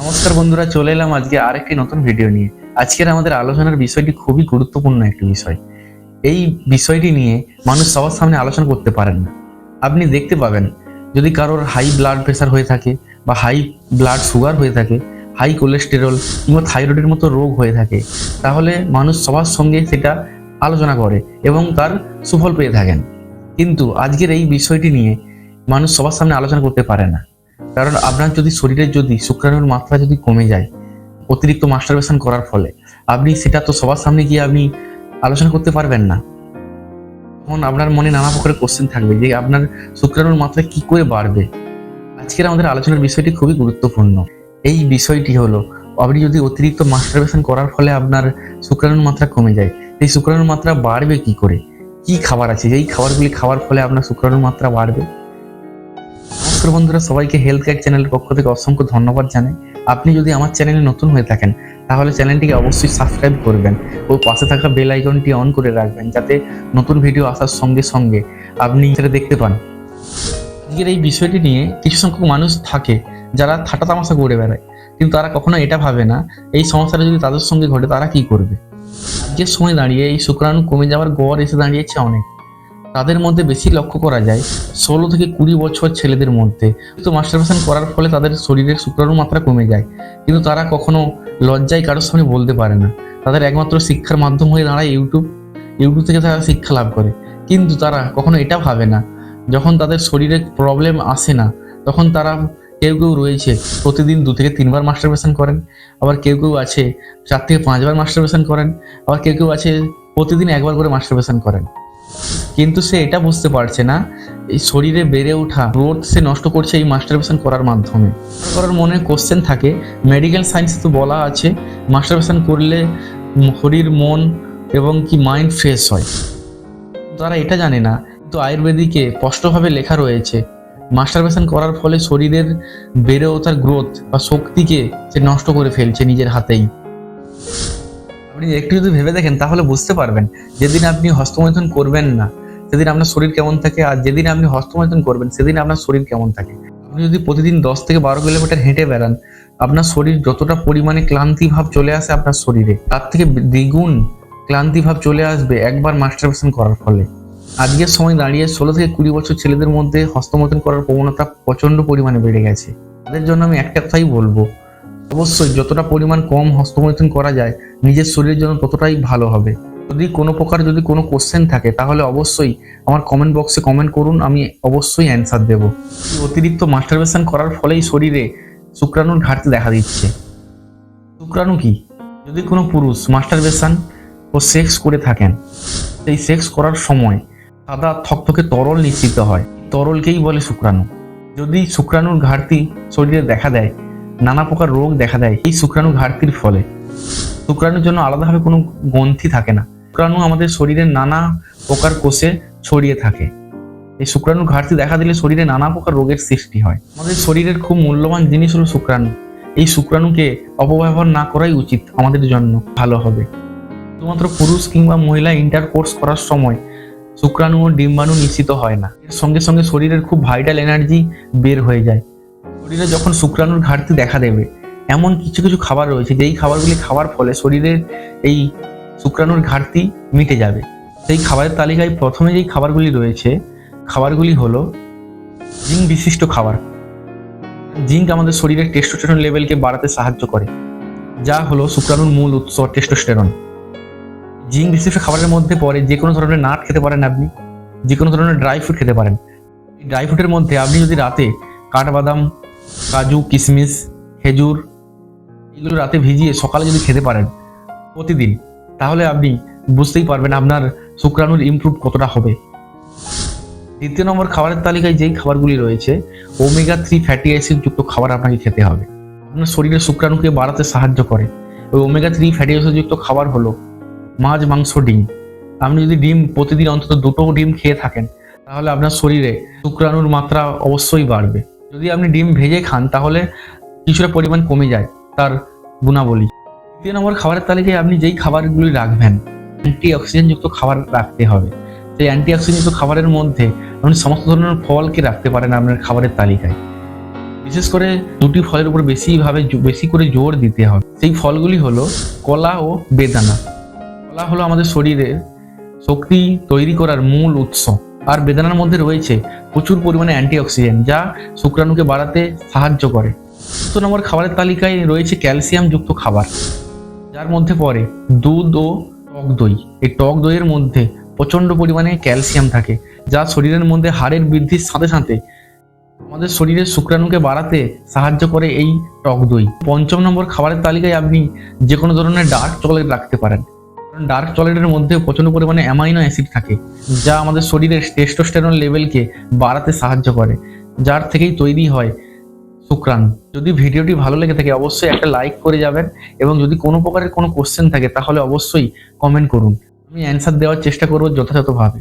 নমস্কার বন্ধুরা, চলে এলাম আজকে আরেকটি নতুন ভিডিও নিয়ে। আজকের আমাদের আলোচনার বিষয়টি খুবই গুরুত্বপূর্ণ একটি বিষয়। এই বিষয়টি নিয়ে মানুষ সবার সামনে আলোচনা করতে পারেন না। আপনি দেখতে পাবেন, যদি কারোর হাই ব্লাড প্রেশার হয়ে থাকে বা হাই ব্লাড সুগার হয়ে থাকে হাই কোলেস্টেরল কিংবা থাইরয়েডের মতো রোগ হয়ে থাকে, তাহলে মানুষ সবার সঙ্গে সেটা আলোচনা করে এবং তার সুফল পেয়ে থাকেন। কিন্তু আজকের এই বিষয়টি নিয়ে মানুষ সবার সামনে আলোচনা করতে পারে না। কারণ আপনার যদি শরীরের যদি শুক্রাণুর মাত্রা যদি কমে যায়, অতিরিক্ত মাস্টারবেশন করার ফলে, আপনি সেটা তো সবার সামনে গিয়ে আপনি আলোচনা করতে পারবেন না। তখন আপনার মনে নানা প্রকারের কোশ্চেন থাকবে যে আপনার শুক্রাণুর মাত্রা কি করে বাড়বে? আজকের আমাদের আলোচনার বিষয়টি খুবই গুরুত্বপূর্ণ। এই বিষয়টি হলো, আপনি যদি অতিরিক্ত মাস্টারবেশন করার ফলে আপনার শুক্রাণুর মাত্রা কমে যায় এই শুক্রাণুর মাত্রা বাড়বে কি করে? কি খাবার আছে? যেই খাবারগুলি খাওয়ার ফলে আপনার শুক্রাণুর মাত্রা বাড়বে? নমস্কার বন্ধুরা, সবাইকে হেলথ কেয়ার চ্যানেলের পক্ষ থেকে অসংখ্য ধন্যবাদ জানাই। আপনি যদি আমার চ্যানেলে নতুন হয়ে থাকেন, তাহলে চ্যানেলটিকে অবশ্যই সাবস্ক্রাইব করবেন ও পাশে থাকা বেল আইকনটি অন করে রাখবেন যাতে নতুন ভিডিও আসার সঙ্গে সঙ্গে আপনি সেটা দেখতে পান। আজকের এই বিষয়টি নিয়ে কিছু সংখ্যক মানুষ থাকে যারা ঠাটা তামাশা করে বেড়ায়, কিন্তু তারা কখনো এটা ভাবে না, এই সমস্যাটা যদি তাদের সঙ্গে ঘটে, তারা কি করবে? আজকের সময় দাঁড়িয়ে এই শুক্রাণু কমে যাওয়ার গড় এসে দাঁড়িয়েছে অনেক। তাদের মধ্যে বেশি লক্ষ্য করা যায় ষোলো থেকে কুড়ি বছর ছেলেদের মধ্যে। তো মাস্টারবেশন করার ফলে তাদের শরীরের শুক্রাণুর মাত্রা কমে যায়। কিন্তু তারা কখনো লজ্জায় কারোর সামনে বলতে পারে না। তাদের একমাত্র শিক্ষার মাধ্যম হয়ে দাঁড়ায় ইউটিউব ইউটিউব থেকে তারা শিক্ষা লাভ করে। কিন্তু তারা কখনো এটা ভাবে না। যখন তাদের শরীরে প্রবলেম আসে না, তখন তারা কেউ কেউ রয়েছে, প্রতিদিন দু থেকে তিনবার মাস্টারবেশন করেন। আবার কেউ কেউ আছে, চার থেকে পাঁচবার মাস্টারবেশন করেন। আবার কেউ কেউ আছে, প্রতিদিন একবার করে মাস্টারবেশন করেন। কিন্তু সে এটা বুঝতে পারছে না, এই শরীরে বেড়ে ওঠা গ্রোথ সে নষ্ট করছে এই মাস্টারবেশন করার মাধ্যমে। করার মনে কোশ্চেন থাকে মেডিকেল সায়েন্সে তো বলা আছে মাস্টারবেশন করলে শরীর, মন এবং কি মাইন্ড ফ্রেশ হয়। তারা এটা জানে না, কিন্তু আয়ুর্বেদিকে স্পষ্টভাবে লেখা রয়েছে মাস্টারবেশন করার ফলে শরীরের বেড়ে ওঠার গ্রোথ বা শক্তিকে সে নষ্ট করে ফেলছে নিজের হাতেই। আপনি একটু যদি ভেবে দেখেন, তাহলে বুঝতে পারবেন যেদিন আপনি হস্তমৈথুন করবেন না, সেদিন আপনার শরীর কেমন থাকে আর যেদিন আপনি হস্তমৈথুন করবেন, সেদিন আপনার শরীর কেমন থাকে। আপনি যদি প্রতিদিন দশ থেকে বারো কিলোমিটার হেঁটে বেড়ান, আপনার শরীর যতটা পরিমাণে ক্লান্তি ভাব চলে আসে আপনার শরীরে, তার থেকে দ্বিগুণ ক্লান্তি ভাব চলে আসবে একবার মাস্টারবেশন করার ফলে। আজকের সময় দাঁড়িয়ে ষোলো থেকে কুড়ি বছর ছেলেদের মধ্যে হস্তমৈথুন করার প্রবণতা প্রচণ্ড পরিমাণে বেড়ে গেছে। তাদের জন্য আমি একটা কথাই বলব অবশ্যই যতটা পরিমাণ কম হস্তমৈথুন করা যায়, নিজের শরীরের জন্য ততটাই ভালো হবে। যদি কোনো প্রকার যদি কোনো কোশ্চেন থাকে, তাহলে অবশ্যই আমার কমেন্ট বক্সে কমেন্ট করুন, আমি অবশ্যই অ্যান্সার দেব। অতিরিক্ত মাস্টারবেশন করার ফলেই শরীরে শুক্রাণুর ঘাটতি দেখা দিচ্ছে। শুক্রাণু কি? যদি কোনো পুরুষ মাস্টারবেশন ও সেক্স করে থাকেন, সেই সেক্স করার সময় সাদা থকথকে তরল নিশ্চিত হয়। তরলকেই বলে শুক্রাণু। যদি শুক্রাণুর ঘাটতি শরীরে দেখা দেয় নানা প্রকার রোগ দেখা দেয় এই শুক্রাণু ঘাটতির ফলে। শুক্রাণুর জন্য আলাদাভাবে কোনো গ্রন্থি থাকে না। শুক্রাণু আমাদের শরীরের নানা প্রকার কোষে ছড়িয়ে থাকে। এই শুক্রাণু ঘাটতি দেখা দিলে শরীরে নানা প্রকার রোগের সৃষ্টি হয়। আমাদের শরীরের খুব মূল্যবান জিনিস হলো শুক্রাণু। এই শুক্রাণুকে অপব্যবহার না করাই উচিত আমাদের জন্য ভালো হবে। শুধুমাত্র পুরুষ কিংবা মহিলা ইন্টারকোর্স করার সময় শুক্রাণু ও ডিম্বাণু নিশ্চিত হয় না। এর সঙ্গে সঙ্গে শরীরের খুব ভাইটাল এনার্জি বের হয়ে যায়। শরীরে যখন শুক্রাণুর ঘাটতি দেখা দেবে, এমন কিছু কিছু খাবার রয়েছে, যেই খাবারগুলি খাওয়ার ফলে শরীরের এই শুক্রাণুর ঘাটতি মিটে যাবে। সেই খাবারের তালিকায় প্রথমে যেই খাবারগুলি রয়েছে, খাবারগুলি হলো জিঙ্ক বিশিষ্ট খাবার। জিঙ্ক আমাদের শরীরের টেস্টোস্টেরন লেভেলকে বাড়াতে সাহায্য করে, যা হলো শুক্রাণুর মূল উৎস টেস্টোস্টেরন জিঙ্ক বিশিষ্ট খাবারের মধ্যে পড়ে যে কোনো ধরনের নাট খেতে পারেন আপনি, যে কোনো ধরনের ড্রাই ফ্রুট খেতে পারেন। ড্রাই ফ্রুটের মধ্যে আপনি যদি রাতে কাঠবাদাম কাজু কিশমিশ খেজুর, এগুলো রাতে ভিজিয়ে সকালে যদি খেতে পারেন প্রতিদিন, তাহলে আপনি বুঝতেই পারবেন আপনার শুক্রাণুর ইমপ্রুভ কতটা হবে। দ্বিতীয় নম্বর খাবারের তালিকায় যেই খাবারগুলি রয়েছে ওমেগা থ্রি ফ্যাটি অ্যাসিড যুক্ত খাবার আপনাকে খেতে হবে। আপনার শরীরের শুক্রাণুকে বাড়াতে সাহায্য করে। ওই ওমেগা থ্রি ফ্যাটি অ্যাসিড যুক্ত খাবার হলো মাছ, মাংস, ডিম। আপনি যদি ডিম প্রতিদিন অন্তত দুটো ডিম খেয়ে থাকেন, তাহলে আপনার শরীরে শুক্রাণুর মাত্রা অবশ্যই বাড়বে। যদি আপনি ডিম ভেজে খান, তাহলে কিছুটা পরিমাণ কমে যায় তার গুণাবলী। তৃতীয় নম্বর খাবারের তালিকায় আপনি যেই খাবারগুলি রাখবেন অ্যান্টি অক্সিজেনযুক্ত খাবার রাখতে হবে। সেই অ্যান্টি অক্সিজেনযুক্ত খাবারের মধ্যে আপনি সমস্ত ধরনের ফলকে রাখতে পারেন আপনার খাবারের তালিকায়। বিশেষ করে দুটি ফলের উপর বেশিভাবে বেশি করে জোর দিতে হবে। সেই ফলগুলি হলো কলা ও বেদানা। কলা হলো আমাদের শরীরে শক্তি তৈরি করার মূল উৎস। আর বেদানার মধ্যে রয়েছে প্রচুর পরিমাণে অ্যান্টিঅক্সিডেন্ট যা শুক্রাণুকে বাড়াতে সাহায্য করে। চতুর্থ নম্বর খাবারের তালিকায় রয়েছে ক্যালসিয়াম যুক্ত খাবার, যার মধ্যে পড়ে দুধ ও টক দই। এই টক দইয়ের মধ্যে প্রচণ্ড পরিমাণে ক্যালসিয়াম থাকে, যা শরীরের মধ্যে হাড়ের বৃদ্ধির সাথে সাথে আমাদের শরীরের শুক্রাণুকে বাড়াতে সাহায্য করে এই টক দই। পঞ্চম নম্বর খাবারের তালিকায় আপনি যে কোনো ধরনের ডার্ক চকলেট রাখতে পারেন ডার্ক চকলেটের মধ্যে প্রচণ্ড পরিমাণে অ্যামাইনো অ্যাসিড থাকে, যা আমাদের শরীরের টেস্টোস্টেরন লেভেলকে বাড়াতে সাহায্য করে, যার থেকেই তৈরি হয় শুক্রাণু। যদি ভিডিওটি ভালো লেগে থাকে, অবশ্যই একটা লাইক করে যাবেন এবং যদি কোনো প্রকারের কোনো কোশ্চেন থাকে, তাহলে অবশ্যই কমেন্ট করুন। আমি অ্যান্সার দেওয়ার চেষ্টা করব যথাযথভাবে।